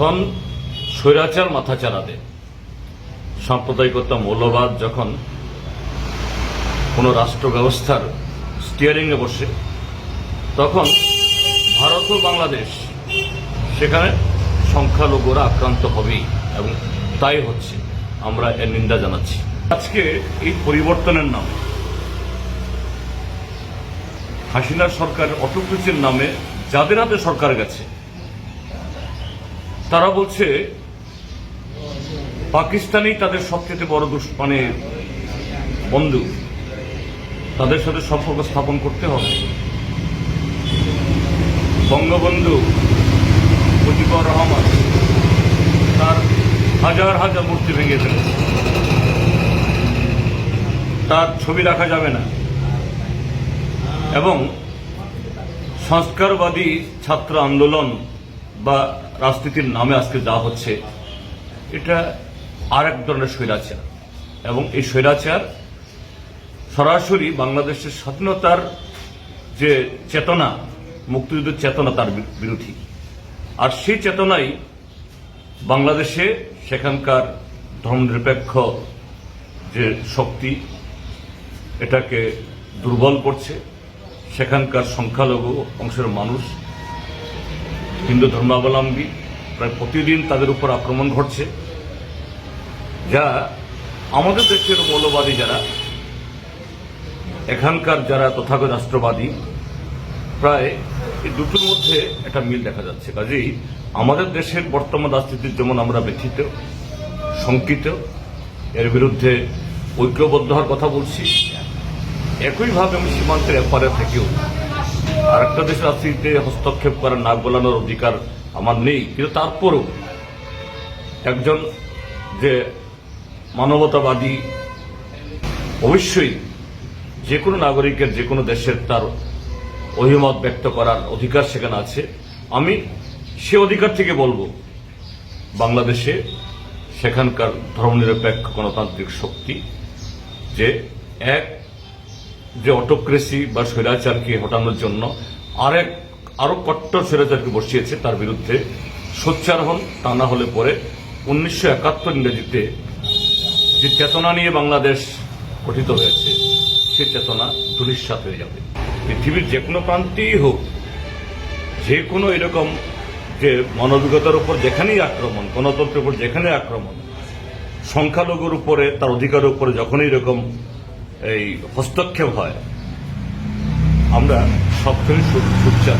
যখন স্বৈরাচার মাথা দেয় সাম্প্রদায়িকতা মৌলবাদ যখন কোন রাষ্ট্র ব্যবস্থার স্টিয়ারিংয়ে বসে, তখন ভারত ও বাংলাদেশ সেখানে সংখ্যালঘুরা আক্রান্ত হবেই এবং তাই হচ্ছে আমরা এর নিন্দা জানাচ্ছি। আজকে এই পরিবর্তনের নামে, হাসিনার সরকারের অটোক্রেসির নামে যাদের হাতে সরকার গেছে তারা বলছে, পাকিস্তানেই তাদের সবচেয়ে বড় দুষ মানে বন্ধু। তাদের সাথে সম্পর্ক স্থাপন করতে হবে। বঙ্গবন্ধু মুজিবুর রহমান তার হাজার হাজার মূর্তি ভেঙে ফেলেছে। তার ছবি রাখা যাবে না। এবং সংস্কারবাদী ছাত্র আন্দোলন বা রাজনীতির নামে আজকে যা হচ্ছে, এটা আর এক ধরনের স্বৈরাচার। এবং এই স্বৈরাচার সরাসরি বাংলাদেশের স্বাধীনতার যে চেতনা, মুক্তিযুদ্ধের চেতনা তার বিরোধী আর সেই চেতনাই বাংলাদেশে সেখানকার ধর্মনিরপেক্ষ যে শক্তি, এটাকে দুর্বল করছে। সেখানকার সংখ্যালঘু অংশের মানুষ হিন্দু ধর্মাবলম্বী, প্রায় প্রতিদিন তাদের উপর আক্রমণ ঘটছে। যা আমাদের দেশের মৌলবাদী যারা, এখানকার যারা তথাগত রাষ্ট্রবাদী, প্রায় এই দুটোর মধ্যে একটা মিল দেখা যাচ্ছে। কাজেই আমাদের দেশের বর্তমান রাজনীতির যেমন আমরা ব্যথিত, শঙ্কিত, এর বিরুদ্ধে ঐক্যবদ্ধ হওয়ার কথা বলছি, একইভাবে আমি সীমান্তের এপারে থেকেও আর একটা দেশের রাজনীতিতে হস্তক্ষেপ করার নাক গলানোর অধিকার আমার নেই, কিন্তু তারপরেও একজন যে মানবতাবাদী, অবশ্যই যে কোনো নাগরিকের, যে কোনো দেশের তার অভিমত ব্যক্ত করার অধিকার সেখানে আছে। আমি সে অধিকার থেকে বলব, বাংলাদেশে সেখানকার ধর্মনিরপেক্ষ গণতান্ত্রিক শক্তি যে এক যে অটোক্রেসি বা স্বৈরাচারকে হটানোর জন্য আরেক আরও কট্টর স্বৈরাচারকে বসিয়েছে তার বিরুদ্ধে। সোচ্চার হন, তা না হলে পরে উনিশশো একাত্তর ইংরেজিতে যে চেতনা নিয়ে বাংলাদেশ গঠিত হয়েছে, সে চেতনা ধূলিসাৎ হয়ে যাবে। পৃথিবীর যে কোনো প্রান্তেই হোক যে কোনো এরকম যে মানবিকতার উপর যেখানেই আক্রমণ, গণতন্ত্রের উপর যেখানে আক্রমণ, সংখ্যালঘুর উপরে তার অধিকারের উপরে যখনই এরকম এই হস্তক্ষেপ হয়। আমরা সবসময় সোচ্চার